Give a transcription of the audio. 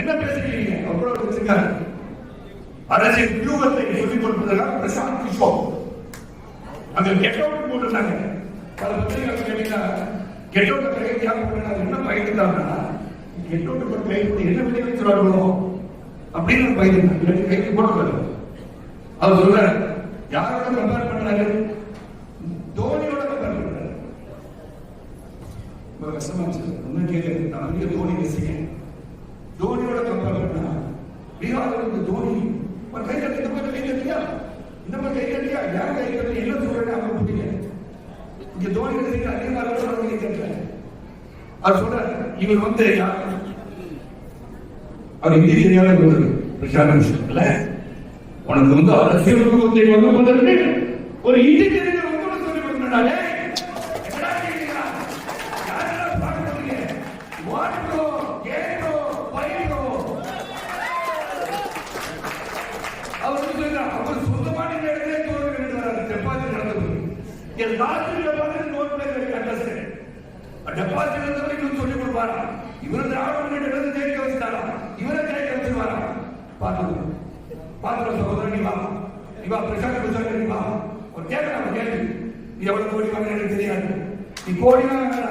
என்ன பேசுறீங்க? அவ்வளவு வச்சிருக்காரு அரசியல் வியூகத்தை சொல்லிக் கொடுப்பதெல்லாம் பிரசாந்த் கிஷோர். அங்க கெட்டவுட் போட்டிருந்தாங்க. பல பத்திரிகைகள் கேட்டீங்கன்னா கெட்டவுட் அவுட் கைது யார் என்ன பயந்துட்டாங்கன்னா கெட்டவுட் போட்டு கைது போட்டு என்ன வெளியே வச்சுருவாங்களோ அப்படின்னு பயந்துட்டாங்க இல்லாட்டி கைது போட்டுருவாரு அவர் சொல்றாரு யாரோட கம்பேர் பண்றாரு? தோனியோட கம்பேர் பண்றாரு. கஷ்டமா இருந்துச்சு. ஒன்னும் கேட்கறது நான் வந்து தோனி பேசுகிறேன் பீகார்ல இருந்து தோனி ஒரு கை கட்டி இந்த மாதிரி கை கட்டியா இந்த மாதிரி கை கட்டியா யார் கை கட்டி என்ன சொல்றேன்னு அவங்க புரியல. இங்க தோனி ரசிகர் அதே மாதிரி கை கட்டல அவர் சொல்றாரு இவர் வந்து அவர் இந்தி தெரியாத ஒரு பிரச்சாரம் விஷயத்துல உனக்கு வந்து அரசியல் உருவத்தை ஒரு இந்தி தெரிஞ்ச உங்களை சொல்லி கொடுத்தாலே அவர் வந்து சொல்றார், அவர் சொந்தமான இடத்திலே தோல்வி கண்டுறாரு, டெபாசிட் நடந்தது. என் நாட்டு டெபாசிட் நோட் கண்டஸ்ட். டெபாசிட் இருந்த வரைக்கும் சொல்லிக் கொடுப்பாரா? இவர் திராவிட முன்னேற்ற கழகத்தை ஜெயிக்க வச்சுட்டாரா இவரை ஜெயிக்க வச்சிருவாரா பார்த்து பார்த்து சகோதரன் நீ வா. நீ வா பிரசாந்த் பிரசாந்த் நீ வா. ஒரு கேட்கலாம் கேள்வி. நீ எவ்வளவு கோடி வாங்கினு தெரியாது. நீ கோடி வாங்க